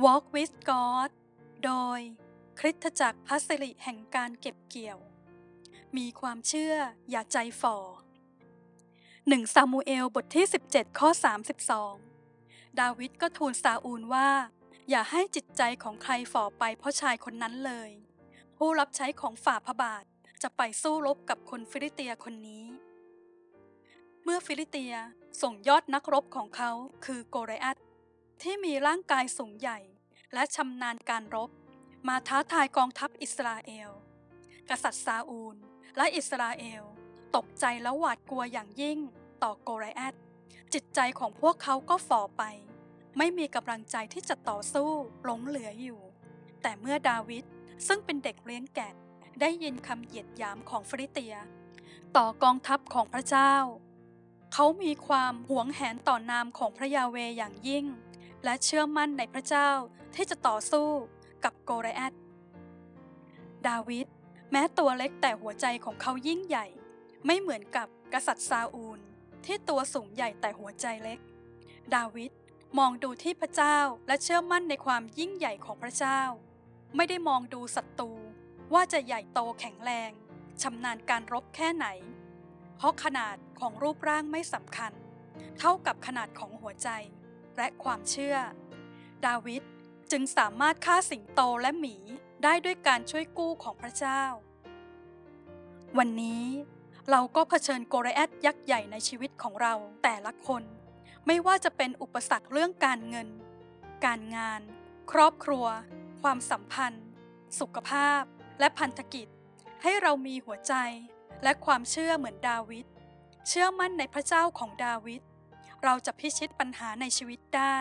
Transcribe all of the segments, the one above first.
Walk with God โดยคริสตจักรพัสริแห่งการเก็บเกี่ยว มีความเชื่ออย่าใจฝ่อหนึ่งซามูเอลบทที่ 17 ข้อ 32 ดาวิดก็ทูลซาอูลว่า อย่าให้จิตใจของใครฝ่อไปเพราะชายคนนั้นเลย ผู้รับใช้ของฝ่าพระบาทจะไปสู้รบกับคนฟิลิเตียคนนี้ เมื่อฟิลิเตียส่งยอดนักรบของเขาคือโกเรอัต ที่มีร่างกายสูงใหญ่ และชำนาญการรบ มาท้าทายกองทัพอิสราเอล กษัตริย์ซาอูลและอิสราเอล ตกใจและหวาดกลัวอย่างยิ่งต่อโกเรอัตจิตใจของพวกเขาก็ฝ่อไป ไม่มีกำลังใจที่จะต่อสู้หลงเหลืออยู่ แต่เมื่อดาวิดซึ่งเป็นเด็กเลี้ยงแกะได้ยินคำเหยียดหยามของฟิลิเตีย ต่อกองทัพของพระเจ้า เขามีความหวงแหนต่อนามของพระยาเวอย่างยิ่ง และเชื่อมั่นในพระเจ้าที่จะต่อสู้กับโกเรอัตดาวิดแม้ตัวเล็กแต่หัวใจของเขายิ่งใหญ่ ไม่เหมือนกับกษัตริย์ซาอูล ที่ตัวสูงใหญ่แต่หัวใจเล็ก ดาวิดมองดูที่พระเจ้าและเชื่อมั่นในความยิ่งใหญ่ของพระเจ้า ไม่ได้มองดูศัตรูว่าจะใหญ่โตแข็งแรงชำนาญการรบแค่ไหน เพราะขนาดของรูปร่างไม่สำคัญ เท่ากับขนาดของหัวใจ และความเชื่อ ดาวิดจึงสามารถฆ่าสิงโตและหมีได้ด้วยการช่วยกู้ของพระเจ้า วันนี้เราก็เผชิญโกรแอตยักษ์ใหญ่ในชีวิตของเราแต่ละคน ไม่ว่าจะเป็นอุปสรรคเรื่องการเงิน การงาน ครอบครัว ความสัมพันธ์ สุขภาพ และพันธกิจ ให้เรามีหัวใจและความเชื่อเหมือนดาวิดเชื่อมั่นในพระเจ้าของดาวิด เราจะพิชิตปัญหาในชีวิตได้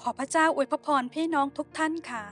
ขอพระเจ้าอวยพรพี่น้องทุกท่านค่ะ